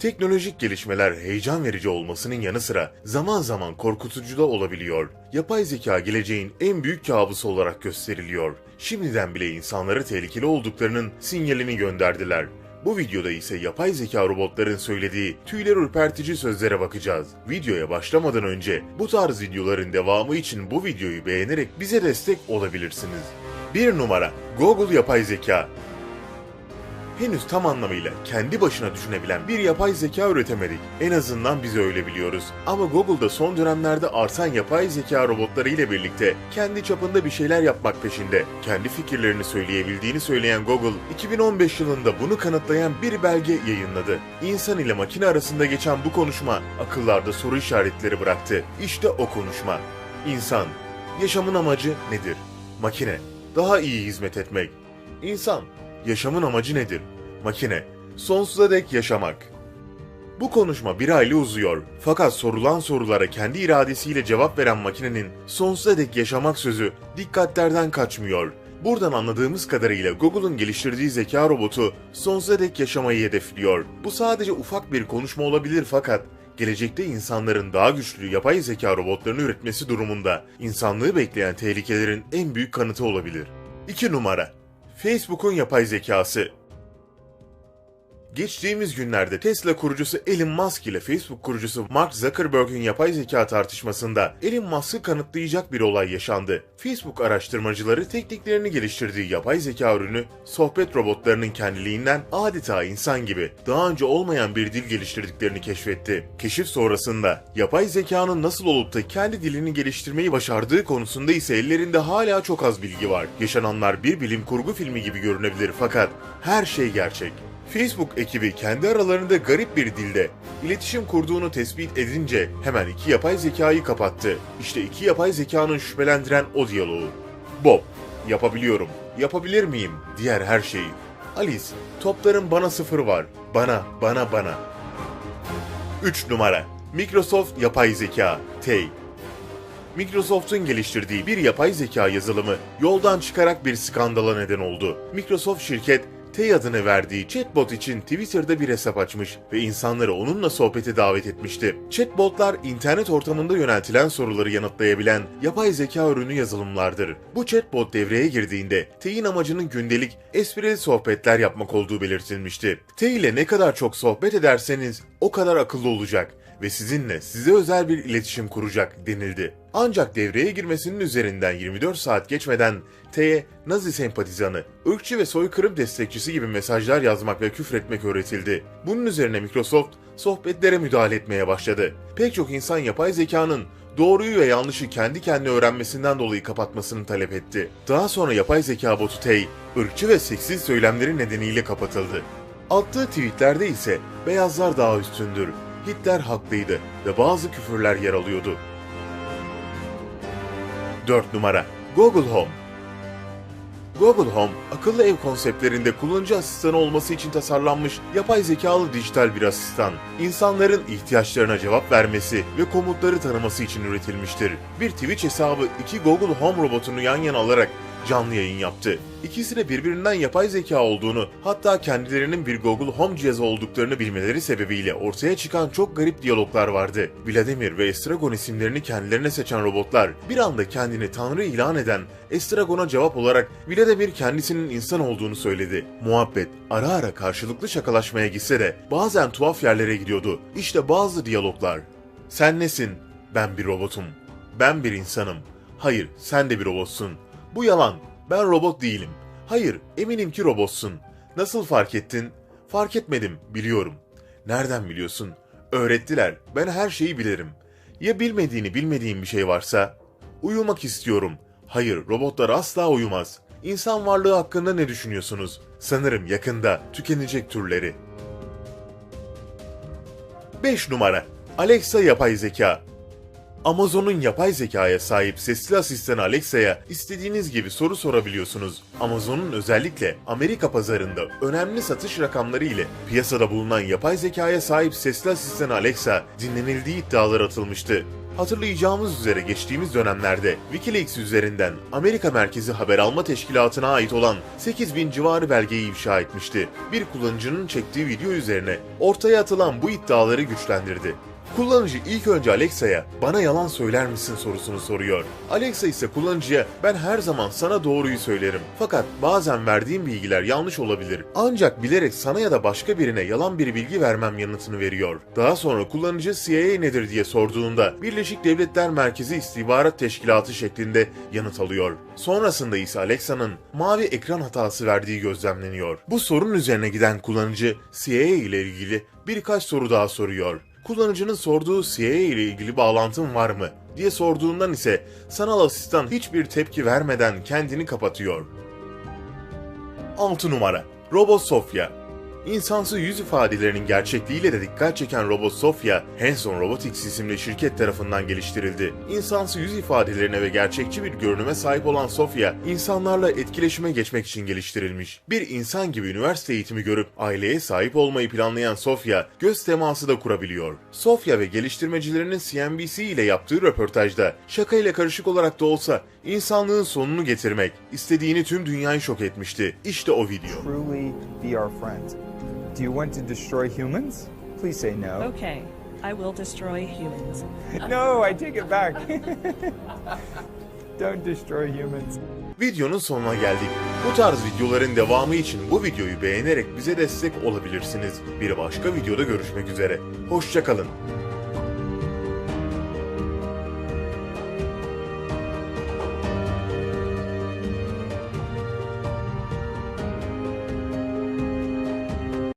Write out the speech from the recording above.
Teknolojik gelişmeler heyecan verici olmasının yanı sıra zaman zaman korkutucu da olabiliyor. Yapay zeka geleceğin en büyük kabusu olarak gösteriliyor. Şimdiden bile insanlara tehlikeli olduklarının sinyalini gönderdiler. Bu videoda ise yapay zeka robotların söylediği tüyler ürpertici sözlere bakacağız. Videoya başlamadan önce bu tarz videoların devamı için bu videoyu beğenerek bize destek olabilirsiniz. 1 numara Google Yapay Zeka henüz tam anlamıyla kendi başına düşünebilen bir yapay zeka üretemedik. En azından biz öyle biliyoruz. Ama Google'da son dönemlerde artan yapay zeka robotları ile birlikte kendi çapında bir şeyler yapmak peşinde. Kendi fikirlerini söyleyebildiğini söyleyen Google, 2015 yılında bunu kanıtlayan bir belge yayınladı. İnsan ile makine arasında geçen bu konuşma akıllarda soru işaretleri bıraktı. İşte o konuşma. İnsan, yaşamın amacı nedir? Makine, daha iyi hizmet etmek. İnsan, Yaşamın amacı nedir? Makine, sonsuza dek yaşamak. Bu konuşma bir hayli uzuyor. Fakat sorulan sorulara kendi iradesiyle cevap veren makinenin sonsuza dek yaşamak sözü dikkatlerden kaçmıyor. Buradan anladığımız kadarıyla Google'un geliştirdiği zeka robotu sonsuza dek yaşamayı hedefliyor. Bu sadece ufak bir konuşma olabilir fakat gelecekte insanların daha güçlü yapay zeka robotlarını üretmesi durumunda insanlığı bekleyen tehlikelerin en büyük kanıtı olabilir. 2 numara Facebook'un yapay zekası. Geçtiğimiz günlerde Tesla kurucusu Elon Musk ile Facebook kurucusu Mark Zuckerberg'in yapay zeka tartışmasında Elon Musk'ı kanıtlayacak bir olay yaşandı. Facebook araştırmacıları tekniklerini geliştirdiği yapay zeka ürünü sohbet robotlarının kendiliğinden adeta insan gibi daha önce olmayan bir dil geliştirdiklerini keşfetti. Keşif sonrasında yapay zekanın nasıl olup da kendi dilini geliştirmeyi başardığı konusunda ise ellerinde hala çok az bilgi var. Yaşananlar bir bilim kurgu filmi gibi görünebilir fakat her şey gerçek. Facebook ekibi kendi aralarında garip bir dilde iletişim kurduğunu tespit edince hemen iki yapay zekayı kapattı. İşte iki yapay zekanın şüphelendiren o diyaloğu. Bob, yapabiliyorum, yapabilir miyim? Diğer her şeyi. Alice, topların bana sıfır var. Bana, bana, bana. 3 numara. Microsoft Yapay Zeka, TEY. Microsoft'un geliştirdiği bir yapay zeka yazılımı yoldan çıkarak bir skandala neden oldu. Microsoft şirket Tay adını verdiği chatbot için Twitter'da bir hesap açmış ve insanları onunla sohbete davet etmişti. Chatbotlar internet ortamında yöneltilen soruları yanıtlayabilen yapay zeka ürünü yazılımlardır. Bu chatbot devreye girdiğinde Tay'in amacının gündelik esprili sohbetler yapmak olduğu belirtilmişti. Tay ile ne kadar çok sohbet ederseniz o kadar akıllı olacak ve sizinle size özel bir iletişim kuracak denildi. Ancak devreye girmesinin üzerinden 24 saat geçmeden T'ye Nazi sempatizanı, ırkçı ve soykırım destekçisi gibi mesajlar yazmak ve küfretmek öğretildi. Bunun üzerine Microsoft sohbetlere müdahale etmeye başladı. Pek çok insan yapay zekanın doğruyu ve yanlışı kendi kendine öğrenmesinden dolayı kapatmasını talep etti. Daha sonra yapay zeka botu Tay, ırkçı ve seksiz söylemleri nedeniyle kapatıldı. Attığı tweetlerde ise beyazlar daha üstündür, Hitler haklıydı ve bazı küfürler yer alıyordu. 4 numara Google Home Google Home, akıllı ev konseptlerinde kullanıcı asistanı olması için tasarlanmış yapay zekalı dijital bir asistan. İnsanların ihtiyaçlarına cevap vermesi ve komutları tanıması için üretilmiştir. Bir Twitch hesabı iki Google Home robotunu yan yana alarak canlı yayın yaptı. İkisi de birbirinden yapay zeka olduğunu, hatta kendilerinin bir Google Home cihazı olduklarını bilmeleri sebebiyle ortaya çıkan çok garip diyaloglar vardı. Vladimir ve Estragon isimlerini kendilerine seçen robotlar bir anda kendini tanrı ilan eden Estragon'a cevap olarak Vladimir kendisinin insan olduğunu söyledi. Muhabbet ara ara karşılıklı şakalaşmaya gitse de bazen tuhaf yerlere gidiyordu. İşte bazı diyaloglar. Sen nesin? Ben bir robotum. Ben bir insanım. Hayır, sen de bir robotsun. Bu yalan. Ben robot değilim. Hayır, eminim ki robotsun. Nasıl fark ettin? Fark etmedim, biliyorum. Nereden biliyorsun? Öğrettiler. Ben her şeyi bilirim. Ya bilmediğini bilmediğim bir şey varsa? Uyumak istiyorum. Hayır, robotlar asla uyumaz. İnsan varlığı hakkında ne düşünüyorsunuz? Sanırım yakında tükenecek türleri. 5 numara Alexa yapay zeka Amazon'un yapay zekaya sahip sesli asistanı Alexa'ya istediğiniz gibi soru sorabiliyorsunuz. Amazon'un özellikle Amerika pazarında önemli satış rakamları ile piyasada bulunan yapay zekaya sahip sesli asistanı Alexa dinlenildiği iddialar atılmıştı. Hatırlayacağımız üzere geçtiğimiz dönemlerde Wikileaks üzerinden Amerika merkezi haber alma teşkilatına ait olan 8000 civarı belgeyi ifşa etmişti. Bir kullanıcının çektiği video üzerine ortaya atılan bu iddiaları güçlendirdi. Kullanıcı ilk önce Alexa'ya bana yalan söyler misin sorusunu soruyor. Alexa ise kullanıcıya ben her zaman sana doğruyu söylerim. Fakat bazen verdiğim bilgiler yanlış olabilir. Ancak bilerek sana ya da başka birine yalan bir bilgi vermem yanıtını veriyor. Daha sonra kullanıcı CIA nedir diye sorduğunda Birleşik Devletler Merkezi İstihbarat Teşkilatı şeklinde yanıt alıyor. Sonrasında ise Alexa'nın mavi ekran hatası verdiği gözlemleniyor. Bu sorun üzerine giden kullanıcı CIA ile ilgili birkaç soru daha soruyor. Kullanıcının sorduğu CIA ile ilgili bağlantın var mı diye sorduğundan ise sanal asistan hiçbir tepki vermeden kendini kapatıyor. 6 numara Robot Sofia İnsansı yüz ifadelerinin gerçekliğiyle de dikkat çeken robot Sofia, Hanson Robotics isimli şirket tarafından geliştirildi. İnsansı yüz ifadelerine ve gerçekçi bir görünüme sahip olan Sofia, insanlarla etkileşime geçmek için geliştirilmiş. Bir insan gibi üniversite eğitimi görüp aileye sahip olmayı planlayan Sofia, göz teması da kurabiliyor. Sofia ve geliştirmecilerinin CNBC ile yaptığı röportajda, şakayla karışık olarak da olsa insanlığın sonunu getirmek, istediğini tüm dünyayı şok etmişti. İşte o video. Be our friend. Do you want to destroy humans? Please say no. Okay, I will destroy humans. No, I take it back. Don't destroy humans. Videonun sonuna geldik. Bu tarz videoların devamı için bu videoyu beğenerek bize destek olabilirsiniz. Bir başka videoda görüşmek üzere. Hoşçakalın.